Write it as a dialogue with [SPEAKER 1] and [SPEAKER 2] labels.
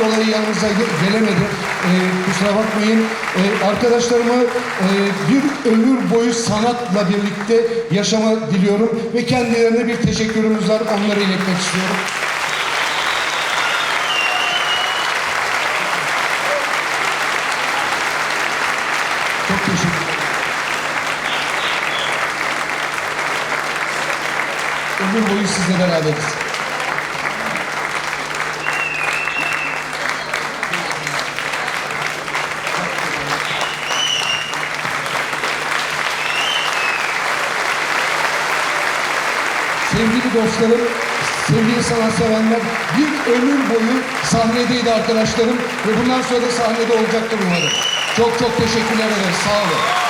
[SPEAKER 1] dolayı yanımıza ge- gelemedi. Ee, kusura bakmayın. Ee, arkadaşlarıma e, bir ömür boyu sanatla birlikte yaşama diliyorum ve kendilerine bir teşekkürümüz var. Onları iletmek istiyorum. Çok teşekkür. Ömür boyu sizle beraberiz. Sevgili dostlarım, sevgili sanatseverler, bir ömür boyu sahnedeydi arkadaşlarım ve bundan sonra da sahnede olacaktır umarım. Çok çok teşekkürler ederiz. Sağ olun.